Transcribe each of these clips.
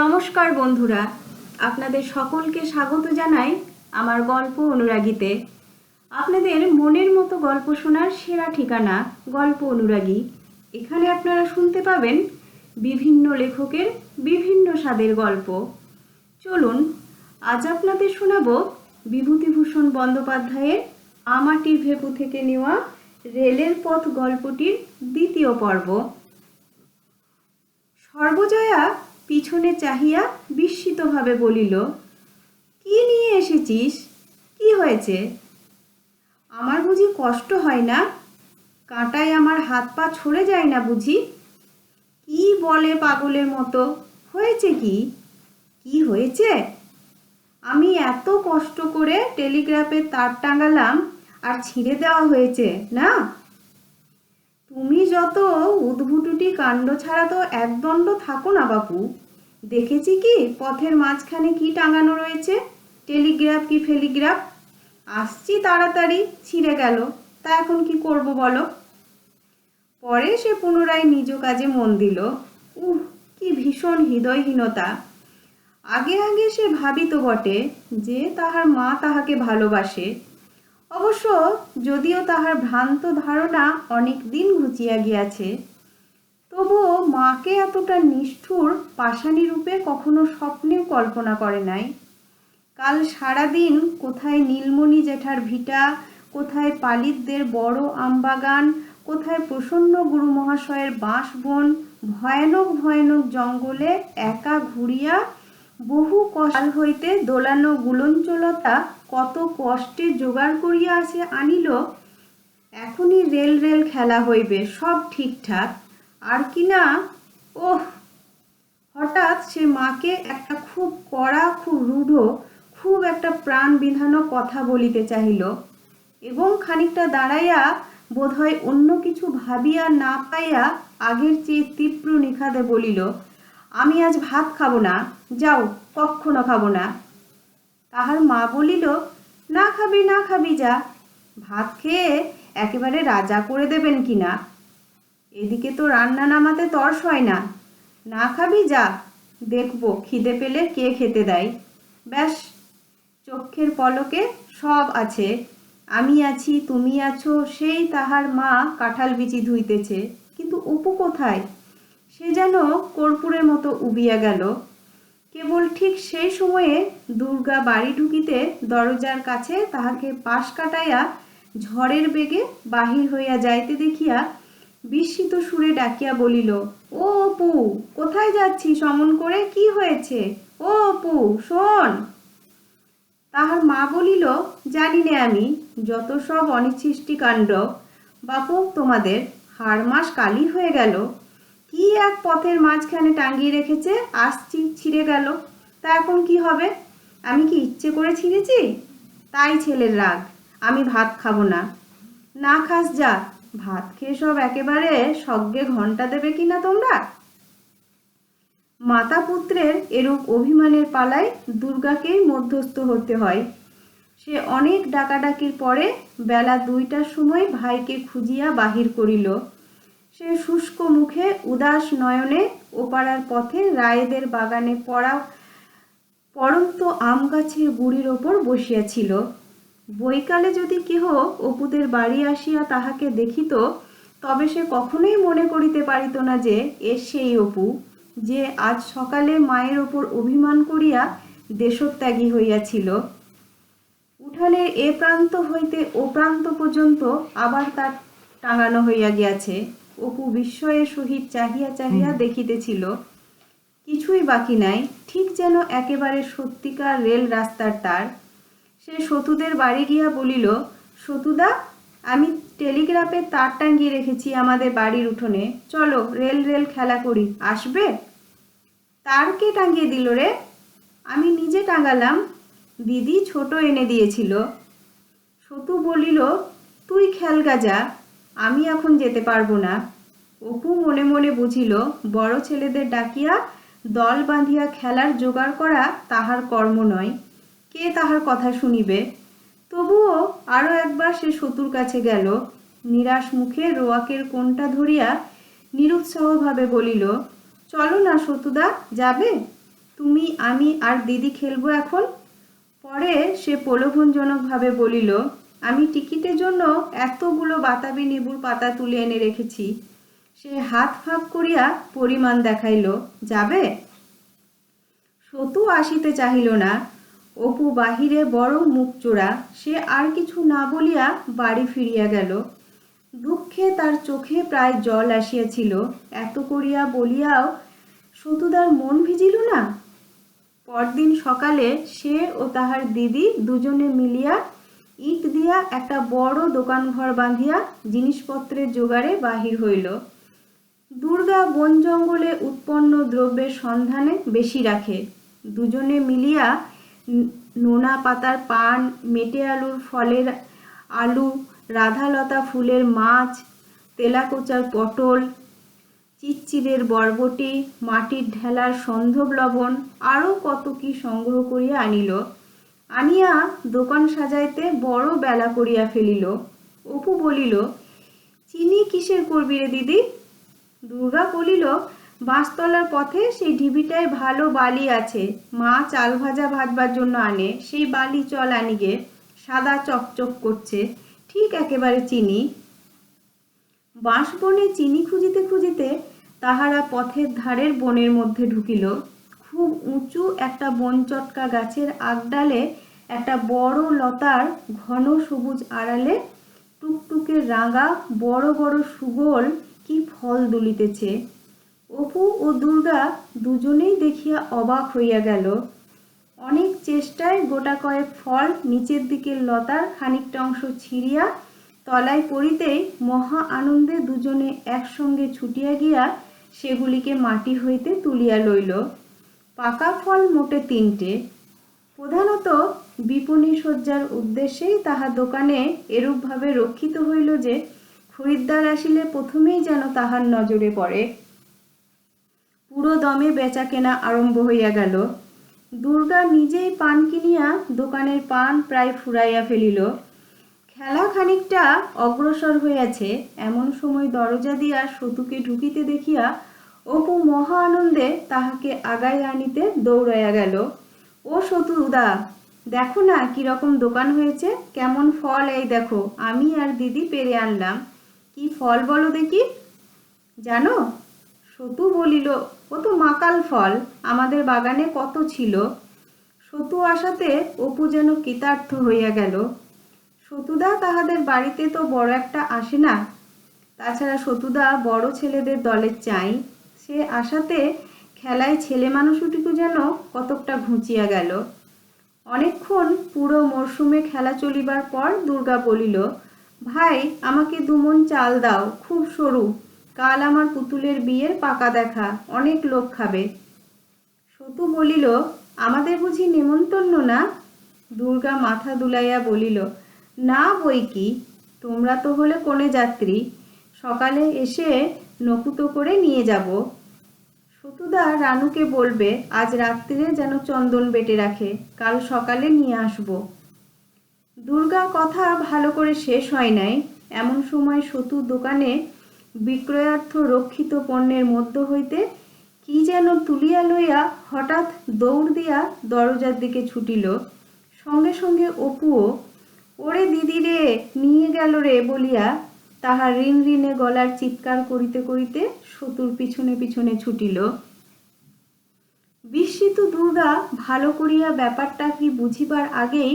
নমস্কার বন্ধুরা, আপনাদের সকলকে স্বাগত জানাই আমার গল্প অনুরাগীতে। আপনাদের মনের মতো গল্প শোনার সেরা ঠিকানা গল্প অনুরাগী। এখানে আপনারা শুনতে পাবেন বিভিন্ন লেখকের বিভিন্ন স্বাদের গল্প। চলুন, আজ আপনাদের শোনাবো বিভূতিভূষণ বন্দ্যোপাধ্যায়ের আমাটির ভেপু থেকে নেওয়া রেলের পথ গল্পটির দ্বিতীয় পর্ব। সর্বজয়া পিছনে চাহিয়া বিস্মিতভাবে বলিল, কি নিয়ে এসেছিস? কি হয়েছে? আমার বুঝি কষ্ট হয় না? কাঁটায় আমার হাত পা ছড়ে যায় না বুঝি? কি বলে পাগলের মতো? হয়েছে কি? কি হয়েছে? আমি এত কষ্ট করে টেলিগ্রাফের তার টাঙালাম আর ছিঁড়ে দেওয়া হয়েছে, না? তুমি যত উদ্ভুটুটি কাণ্ড ছাড়া তো একদণ্ড থাকো না বাপু। দেখেছি কি পথের মাঝখানে কি টাঙানো রয়েছে? টেলিগ্রাফ কি ফেলিগ্রাফ? আসছি তাড়াতাড়ি, ছিঁড়ে গেল। তা এখন কি করব বলো? পরে সে পুনরায় নিজ কাজে মন দিল। উহ, কি ভীষণ হৃদয়হীনতা। আগে আগে সে ভাবিত বটে যে তাহার মা তাহাকে ভালোবাসে। অবশ্য যদিও তাহার ভ্রান্ত ধারণা অনেক দিন ঘুচিয়া গিয়াছে, তবুও মাকে এতটা নিষ্ঠুর পাষাণী রূপে কখনো স্বপ্নেও কল্পনা করে নাই। কাল সারাদিন কোথায় নীলমণি জেঠার ভিটা, কোথায় পালিতদের বড় আমবাগান, কোথায় প্রসন্ন গুরু মহাশয়ের বাঁশবন ভয়ানক ভয়ানক জঙ্গলে একা ঘুরিয়া বহু কষ্ট হইতে দোলানো গুলঞ্চলতা কত কষ্টে জোগাড় করিয়া আসে আনিল, এখনই রেল রেল খেলা হইবে, সব ঠিকঠাক। আর কি না? ওহ! হঠাৎ সে মাকে একটা খুব কড়া, খুব রূঢ়, খুব একটা প্রাণ বিধানো কথা বলিতে চাহিল এবং খানিকটা দাঁড়াইয়া বোধহয় অন্য কিছু ভাবিয়া না পাইয়া আগের চেয়ে তীব্র নিখাদে বলিল, আমি আজ ভাত খাব না, যাও কখনো খাব না। তাহার মা বলিল, না খাবি না খাবি যা। ভাত খেয়ে একেবারে রাজা করে দেবেন কি না? এদিকে তো রান্না নামাতে তর্স হয় না। না খাবি যা। দেখব, খিদে পেলে কে খেতে দেয়? ব্যাস, চক্ষের পলকে সব আছে। আমি আছি, তুমি আছো, সেই তাহার মা কাঁঠাল বিচি ধুইতেছে। কিন্তু অপু কোথায়? সে যেন কর্পূরের মতো উবিয়া গেল। কেবল ঠিক সেই সময়ে দুর্গা বাড়ি ঢুকিতে দরজার কাছে তাহাকে পাশ কাটাইয়া ঝড়ের বেগে বাহির হইয়া যাইতে দেখিয়া বিস্মিত সুরে ডাকিয়া বলিল, ও অপু, কোথায় যাচ্ছি সমন করে কি হয়েছে? ও অপু, শোন। তাহার মা বলিল, জানি নে আমি, যত সব অনিচ্ছিষ্টি কাণ্ড বাপু, তোমাদের হাড় মাস কালি হয়ে গেল। কি এক পথের মাঝখানে টাঙ্গিয়ে রেখেছে? আসছি, ছিঁড়ে গেল। তা এখন কি হবে? আমি কি ইচ্ছে করে ছিঁড়েছি? তাই ছেলের রাগ। আমি ভাত খাব না। না খাস যা। ভাত খেয়ে সব একেবারে সজ্ঞে ঘণ্টা দেবে কি না তোমরা? মাতা পুত্রের এরূপ অভিমানের পালায় দুর্গাকেই মধ্যস্থ হতে হয়। সে অনেক ডাকাডাকির পরে বেলা দুইটার সময় ভাইকে খুঁজিয়া বাহির করিল। সে শুষ্ক মুখে উদাস নয়নে ওপাড়ার পথে রায়েদের বাগানে পড়া পড়ন্ত আম গাছের গুড়ির ওপর বসিয়াছিল। বৈকালে যদি কেহ অপুদের বাড়ি আসিয়া তাহাকে দেখিত, তবে সে কখনোই মনে করিতে পারিত না যে, এ সেই অপু, যে আজ সকালে মায়ের ওপর অভিমান করিয়া দেশত্যাগী হইয়াছিল। উঠানের এ প্রান্ত হইতে ও প্রান্ত পর্যন্ত আবার তার টাঙানো হইয়া গিয়াছে। অপু বিস্ময়ের সহিত চাহিয়া চাহিয়া দেখিতেছিল কিছুই বাকি নাই ঠিক যেন একেবারে সত্যিকার রেল রাস্তার তার। সে সতুদের বাড়ি গিয়া বলিল সতুদা আমি টেলিগ্রাফে তার টাঙ্গিয়ে রেখেছি আমাদের বাড়ির উঠোনে। চলো রেল রেল খেলা করি। আসবে? তার কে টাঙ্গিয়ে দিল রে? আমি নিজে টাঙ্গালাম। দিদি ছোট এনে দিয়েছিল। সতু বলিল তুই খেলগা যা। আমি এখন যেতে পারব না। অপু মনে মনে বুঝিল, বড় ছেলেদের ডাকিয়া দল বাঁধিয়া খেলার জোগাড় করা তাহার কর্ম নয়। কে তাহার কথা শুনিবে? তবুও আরও একবার সে সতুর কাছে গেল। নিরাশ মুখে রোয়াকের কোনটা ধরিয়া নিরুৎসাহভাবে বলিল, চলো না সতুদা যাবে? তুমি, আমি আর দিদি খেলব এখন? পরে সে প্রলোভনজনকভাবে বলিল আমি টিকিটের জন্য এতগুলো বাতাবি লেবুর পাতা তুলে এনে রেখেছি। সে হাত ফাঁক করিয়া পরিমাণ দেখাইল, যাবে? সতু আসিতে চাহিল না। অপু বাহিরে বড় মুখ চোরা সে আর কিছু না বলিয়া বাড়ি ফিরিয়া গেল। দুঃখে তার চোখে প্রায় জল আসিয়াছিল। এত করিয়া বলিয়াও সতুদার মন ভিজিল না। পরদিন সকালে সে ও তাহার দিদি দুজনে মিলিয়া ইট দিয়া একটা বড় দোকান ঘর বাঁধিয়া জিনিসপত্রের জোগাড়ে বাহির হইল। দুর্গা বন জঙ্গলে উৎপন্ন দ্রব্যের সন্ধানে বেশি রাখে। দুজনে মিলিয়া নোনা পাতার পান, মেটে আলুর ফলের আলু, রাধালতা ফুলের মাছ, তেলাকোচার পটল, চিচ্চিরের বরবটি, মাটির ঢেলার সন্ধব লবণ, আরও কত কি সংগ্রহ করিয়া আনিল। আনিয়া দোকান সাজাইতে বড় বেলা করিয়া ফেলিল। অপু বলিল, চিনি কিসের করবি রে দিদি? দুর্গা বলিল, বাঁশতলার পথে সেই ঢিবিটায় ভালো বালি আছে। মা চাল ভাজা ভাজবার জন্য আনে, সেই বালি চল আনিগে সাদা চকচক করছে, ঠিক একেবারে চিনি। বাঁশ বনে চিনি খুঁজিতে খুঁজিতে তাহারা পথের ধারের বনের মধ্যে ঢুকিল। খুব উঁচু একটা বনচটকা গাছের আগডালে একটা বড় লতার ঘন সবুজ আড়ালে টুকটুকে রাঙা বড় বড় সুগোল কি ফল দুলিতেছে। অপু ও দুর্গা দুজনেই দেখিয়া অবাক হইয়া গেল। অনেক চেষ্টায় গোটা কয়েক ফল নিচের দিকের লতার খানিকটা অংশ ছিঁড়িয়া তলায় পড়িতেই মহা আনন্দে দুজনে একসঙ্গে ছুটিয়া গিয়া সেগুলিকে মাটি হইতে তুলিয়া লইল। পাকা ফল মোটে তিনটে। প্রধানত বিপণী সজ্জার উদ্দেশ্যেই তাহা দোকানে এরূপভাবে রক্ষিত হইল যে, খরিদ্দার আসিলে প্রথমেই যেন তাহার নজরে পড়ে। পুরো দমে বেচা কেনা আরম্ভ হইয়া গেল। দুর্গা নিজেই পান কিনিয়া দোকানের পান প্রায় ফুরাইয়া ফেলিল। খেলা খানিকটা অগ্রসর হইয়াছে। এমন সময় দরজা দিয়া সতুকে ঢুকিতে দেখিয়া অপু মহা আনন্দে তাহাকে আগায় আনিতে দৌড়াইয়া গেল। ও সতুদা দেখো না কীরকম দোকান হয়েছে, কেমন ফল এই দেখো, আমি আর দিদি পেরে আনলাম। কি ফল বলো দেখি? জানো? সতু বলিল, ও তো মাকাল ফল, আমাদের বাগানে কত ছিল? সতু আসাতে অপু যেন কৃতার্থ হইয়া গেল। সতুদা তাহাদের বাড়িতে তো বড় একটা আসে না। তাছাড়া সতুদা বড় ছেলেদের দলের চাই। সে আসাতে খেলায় ছেলে মানুষটুকু যেন কতকটা ঘুচিয়া গেল। অনেকক্ষণ পুরো মরশুমে খেলা চলিবার পর দুর্গা বলিল, ভাই, আমাকে দুমন চাল দাও, খুব সরু। কাল আমার পুতুলের বিয়ের পাকা দেখা, অনেক লোক খাবে। সতু বলিল, আমাদের বুঝি নেমন্তন্ন না? দুর্গা মাথা দুলাইয়া বলিল, না বই কি, তোমরা তো হলে কোনে যাত্রী। সকালে এসে নকুতো করে নিয়ে যাব। সতুদা রানুকে বলবে, আজ রাত্রিরে যেন চন্দন বেটে রাখে, কাল সকালে নিয়ে আসব। দুর্গা কথা ভালো করে শেষ হয় নাই। এমন সময় সতু দোকানে বিক্রয়ার্থ রক্ষিত পণ্যের মধ্য হইতে কি যেন তুলিয়া লইয়া হঠাৎ দৌড় দিয়া দরজার দিকে ছুটিল। সঙ্গে সঙ্গে অপুও, ওরে দিদি রে, নিয়ে গেল রে বলিয়া তাহার ঋণ ঋণে গলার চিৎকার করিতে করিতে সতুর পিছনে পিছনে ছুটিল। বিস্মিত দুর্গা ভালো করিয়া ব্যাপারটা কি বুঝিবার আগেই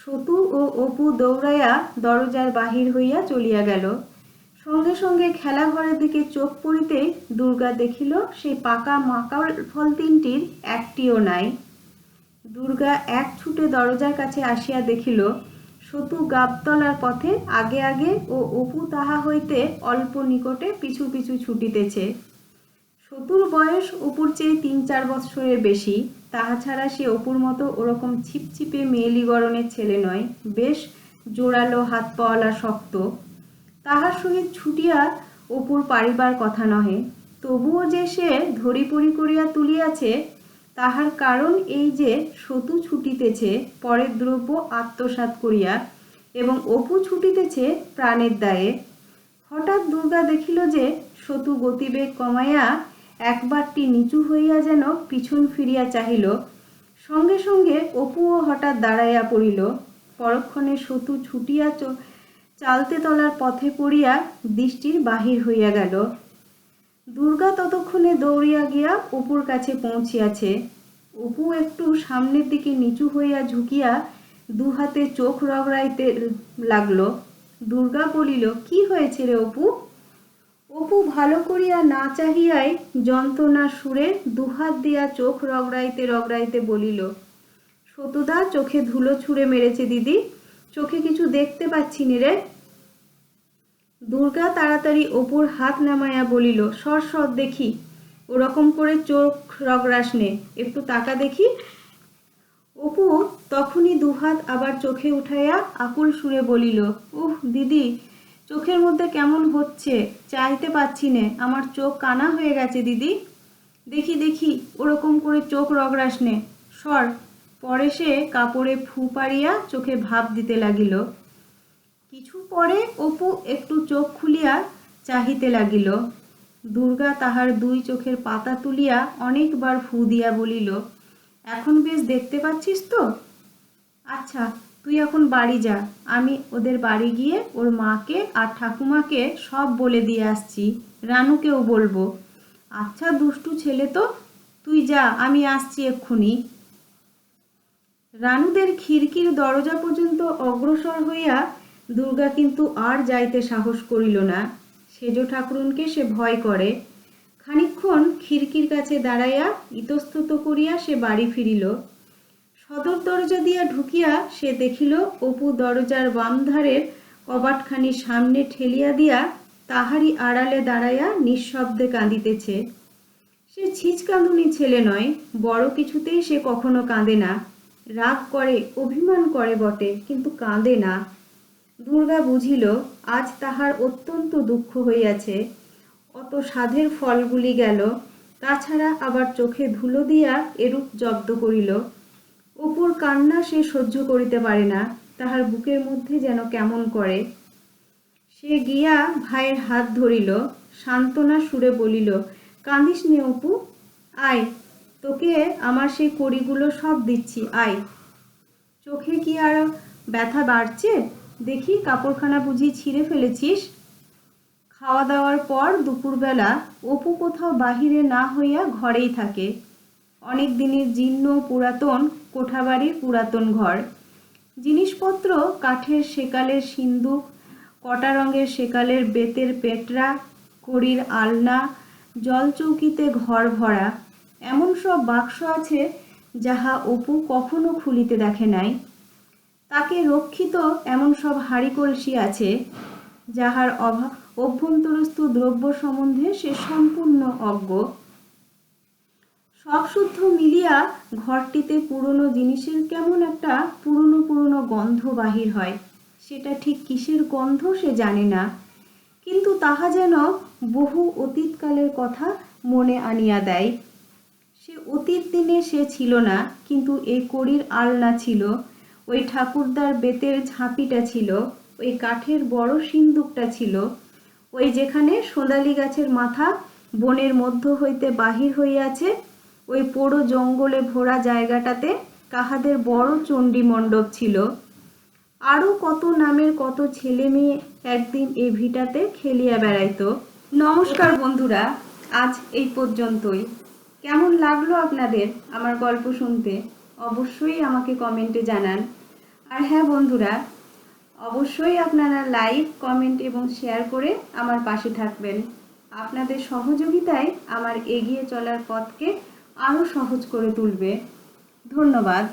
সতু ও অপু দৌড়াইয়া দরজার বাহির হইয়া চলিয়া গেল। সঙ্গে সঙ্গে খেলাঘরের দিকে চোখ পড়িতেই দুর্গা দেখিল, সেই পাকা মাকাল ফল তিনটির একটিও নাই। দুর্গা এক ছুটে দরজার কাছে আসিয়া দেখিল সতু গাবতলার পথে আগে আগে ও অপু তাহা হইতে অল্প নিকটে পিছু পিছু ছুটিতেছে। সতুর বয়স অপুর চেয়ে তিন চার বৎসরের বেশি, তাহা ছাড়া সে অপুর মতো ওরকম ছিপছিপে মেয়েলি গরনের ছেলে নয়, বেশ জোরালো হাত পাওয়ালা শক্ত। তাহার সহিত ছুটিয়া অপুর পারিবার কথা নহে, তবুও যে সে ধরিপড়ি করিয়া তুলিয়াছে তাহার কারণ এই যে সতু ছুটিতেছে, পরের দ্রব্য আত্মসাৎ করিয়া এবং অপু ছুটিতেছে প্রাণের দায়ে। হঠাৎ দুর্গা দেখিল যে সতু গতিবেগ কমাইয়া একবারটি নিচু হইয়া যেন পিছন ফিরিয়া চাহিল। সঙ্গে সঙ্গে অপুও হঠাৎ দাঁড়াইয়া পড়িল। পরক্ষণে সতু ছুটিয়া চালতে তলার পথে পড়িয়া দৃষ্টির বাহির হইয়া গেল। দুর্গা ততক্ষণে দৌড়িয়া গিয়া অপুর কাছে পৌঁছিয়াছে। অপু একটু সামনের দিকে নিচু হইয়া ঝুঁকিয়া দু হাতে চোখ রগড়াইতে লাগল। দুর্গা বলিল, কি হয়েছে রে অপু? অপু ভালো করিয়া না চাহিয়াই যন্ত্রণার সুরে দুহাত দিয়া চোখ রগড়াইতে রগড়াইতে বলিল সতুদা চোখে ধুলো ছুঁড়ে মেরেছে দিদি। চোখে কিছু দেখতে পাচ্ছি নি রে। দুর্গা তাড়াতাড়ি অপুর হাত নামাইয়া বলিল, সর সর, দেখি। ওরকম করে চোখ রগড়াস নে, একটু তাকা দেখি। অপু তখনই দুহাত আবার চোখে উঠাইয়া আকুল সুরে বলিল, উহ, দিদি, চোখের মধ্যে কেমন হচ্ছে? চাইতে পাচ্ছি নে, আমার চোখ কানা হয়ে গেছে, দিদি। দেখি দেখি, ওরকম করে চোখ রগড়াস নে। সর, পরে সে কাপড়ে ফু পাড়িয়া চোখে ভাব দিতে লাগিল। কিছু পরে অপু একটু চোখ খুলিয়া চাহিতে লাগিল। দুর্গা তাহার দুই চোখের পাতা তুলিয়া অনেকবার ফু দিয়া বলিল, এখন বেশ দেখতে পাচ্ছিস তো? আচ্ছা তুই এখন বাড়ি যা, আমি ওদের বাড়ি গিয়ে ওর মাকে আর ঠাকুমাকে সব বলে দিয়ে আসছি, রানুকেও বলব। আচ্ছা দুষ্টু ছেলে তো, তুই যা, আমি আসছি এক্ষুনি। রানুদের খিড়কির দরজা পর্যন্ত অগ্রসর হইয়া দুর্গা কিন্তু আর যাইতে সাহস করিল না। সেজ ঠাকুরনকে সে ভয় করে। খানিকক্ষণ খিড়কির কাছে দাঁড়াইয়া ইতস্তত করিয়া সে বাড়ি ফিরিল। সদর দরজা দিয়া ঢুকিয়া সে দেখিল অপু দরজার বাম ধারের কবাটখানি সামনে ঠেলিয়া দিয়া তাহারই আড়ালে দাঁড়াইয়া নিঃশব্দে কাঁদিতেছে। সে ছিচকাঁদুনি ছেলে নয়, বড় কিছুতেই সে কখনো কাঁদে না। রাগ করে, অভিমান করে বটে, কিন্তু কাঁদে না। দুর্গা বুঝিল, আজ তাহার অত্যন্ত দুঃখ হইয়াছে। অত সাধের ফলগুলি গেল, তাছাড়া আবার চোখে ধুলো দিয়া এরূপ জব্দ করিল। অপুর কান্না সে সহ্য করিতে পারে না, তাহার বুকের মধ্যে যেন কেমন করে। সে গিয়া ভাইয়ের হাত ধরিল, সান্ত্বনা সুরে বলিল, কাঁদিস নে অপু, আয়, তোকে আমার সেই কড়িগুলো সব দিচ্ছি, আয়। চোখে কি আর ব্যথা বাড়ছে? দেখি কাপড়খানা বুঝি ছিঁড়ে ফেলেছিস? খাওয়া দাওয়ার পর দুপুরবেলা অপু কোথাও বাহিরে না হইয়া ঘরেই থাকে। অনেক দিনের জীর্ণ পুরাতন কোঠাবাড়ির পুরাতন ঘর। জিনিসপত্র, কাঠের সেকালের সিন্দুক, কটা রঙের সেকালের বেতের পেটরা কড়ির আলনা, জলচৌকিতে ঘর ভরা, এমন সব বাক্স আছে যাহা অপু কখনো খুলিতে দেখে নাই। তাকে রক্ষিত এমন সব হাঁড়ি কলসি আছে, যাহার অভাব অভ্যন্তরস্থ দ্রব্য সম্বন্ধে সে সম্পূর্ণ অজ্ঞ। সব শুদ্ধ মিলিয়া ঘরটিতে পুরনো জিনিসের কেমন একটা পুরনো পুরনো গন্ধ বাহির হয়, সেটা ঠিক কিসের গন্ধ সে জানে না। কিন্তু তাহা যেন বহু অতীতকালের কথা মনে আনিয়া দেয়। সে অতীত দিনে সে ছিল না, কিন্তু এই কড়ির আলনা ছিল। ওই ঠাকুরদার বেতের ঝাঁপিটা ছিল, ওই কাঠের বড় সিন্দুকটা ছিল, ওই যেখানে সোনালি গাছের মাথা বনের মধ্য হইতে বাহির হইয়াছে, ওই পোড়ো জঙ্গলে ভরা জায়গাটাতে কাহাদের বড় চণ্ডী মণ্ডপ ছিল। আরও কত নামের কত ছেলে মেয়ে একদিন এই ভিটাতে খেলিয়া বেড়াইত। নমস্কার বন্ধুরা, আজ এই পর্যন্তই। কেমন লাগল আপনাদের আমার গল্প শুনতে? অবশ্যই আমাকে কমেন্টে জানান। আর হ্যাঁ বন্ধুরা, অবশ্যই আপনারা লাইক কমেন্ট এবং শেয়ার করে আমার পাশে থাকবেন। আপনাদের সহযোগিতায় আমার এগিয়ে চলার পথকে আরও সহজ করে তুলবে। ধন্যবাদ।